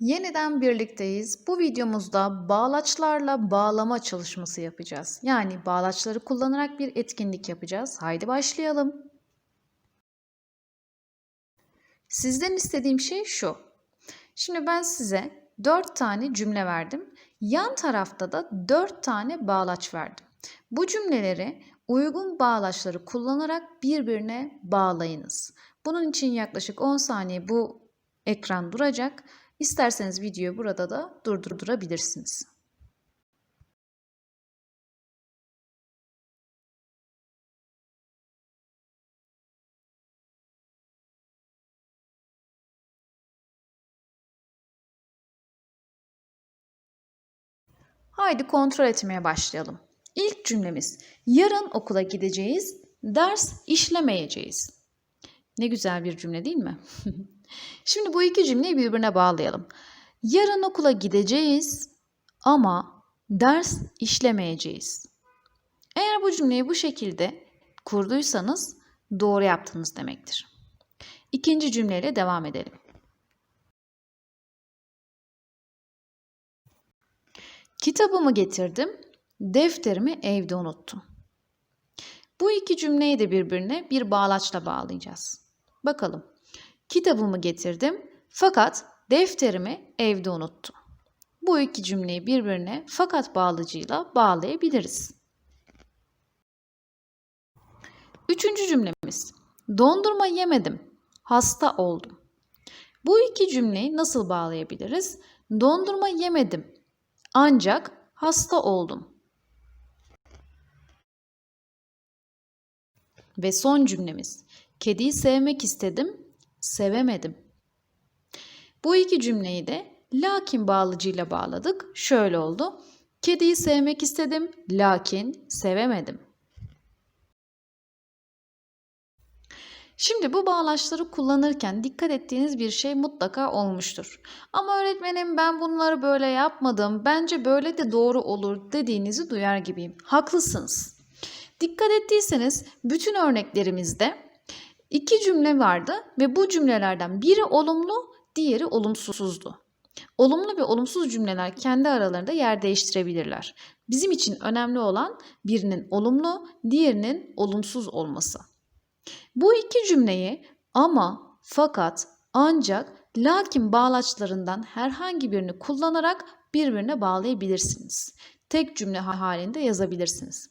Yeniden birlikteyiz. Bu videomuzda bağlaçlarla bağlama çalışması yapacağız. Yani bağlaçları kullanarak bir etkinlik yapacağız. Haydi başlayalım. Sizden istediğim şey şu. Şimdi ben size 4 tane cümle verdim. Yan tarafta da 4 tane bağlaç verdim. Bu cümleleri uygun bağlaçları kullanarak birbirine bağlayınız. Bunun için yaklaşık 10 saniye bu ekran duracak. İsterseniz videoyu burada da durdurabilirsiniz. Haydi kontrol etmeye başlayalım. İlk cümlemiz yarın okula gideceğiz, ders işlemeyeceğiz. Ne güzel bir cümle değil mi? Şimdi bu iki cümleyi birbirine bağlayalım. Yarın okula gideceğiz ama ders işlemeyeceğiz. Eğer bu cümleyi bu şekilde kurduysanız doğru yaptınız demektir. İkinci cümleyle devam edelim. Kitabımı getirdim, defterimi evde unuttum. Bu iki cümleyi de birbirine bir bağlaçla bağlayacağız. Bakalım. Kitabımı getirdim fakat defterimi evde unuttum. Bu iki cümleyi birbirine fakat bağlacıyla bağlayabiliriz. Üçüncü cümlemiz. Dondurma yemedim, hasta oldum. Bu iki cümleyi nasıl bağlayabiliriz? Dondurma yemedim ancak hasta oldum. Ve son cümlemiz. Kediyi sevmek istedim, sevemedim. Bu iki cümleyi de lakin bağlıcıyla bağladık. Şöyle oldu. Kediyi sevmek istedim, lakin sevemedim. Şimdi bu bağlaçları kullanırken dikkat ettiğiniz bir şey mutlaka olmuştur. Ama öğretmenim ben bunları böyle yapmadım, bence böyle de doğru olur dediğinizi duyar gibiyim. Haklısınız. Dikkat ettiyseniz bütün örneklerimizde iki cümle vardı ve bu cümlelerden biri olumlu, diğeri olumsuzdu. Olumlu ve olumsuz cümleler kendi aralarında yer değiştirebilirler. Bizim için önemli olan birinin olumlu, diğerinin olumsuz olması. Bu iki cümleyi ama, fakat, ancak, lakin bağlaçlarından herhangi birini kullanarak birbirine bağlayabilirsiniz. Tek cümle halinde yazabilirsiniz.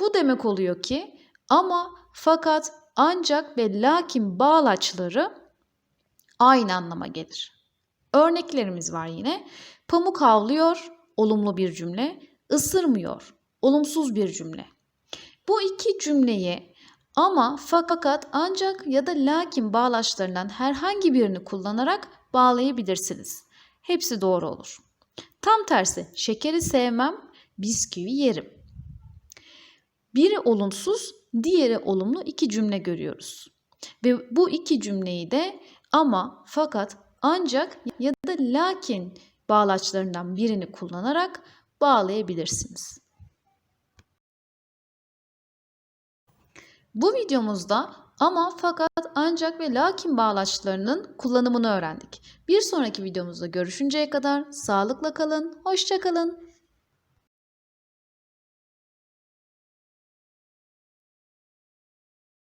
Bu demek oluyor ki ama, fakat, ancak ve lakin bağlaçları aynı anlama gelir. Örneklerimiz var yine. Pamuk havlıyor, olumlu bir cümle. Isırmıyor, olumsuz bir cümle. Bu iki cümleyi ama, fakat, ancak ya da lakin bağlaçlarından herhangi birini kullanarak bağlayabilirsiniz. Hepsi doğru olur. Tam tersi, şekeri sevmem, bisküvi yerim. Biri olumsuz, diğeri olumlu iki cümle görüyoruz. Ve bu iki cümleyi de ama, fakat, ancak ya da lakin bağlaçlarından birini kullanarak bağlayabilirsiniz. Bu videomuzda ama fakat ancak ve lakin bağlaçlarının kullanımını öğrendik. Bir sonraki videomuzda görüşünceye kadar sağlıkla kalın, hoşça kalın.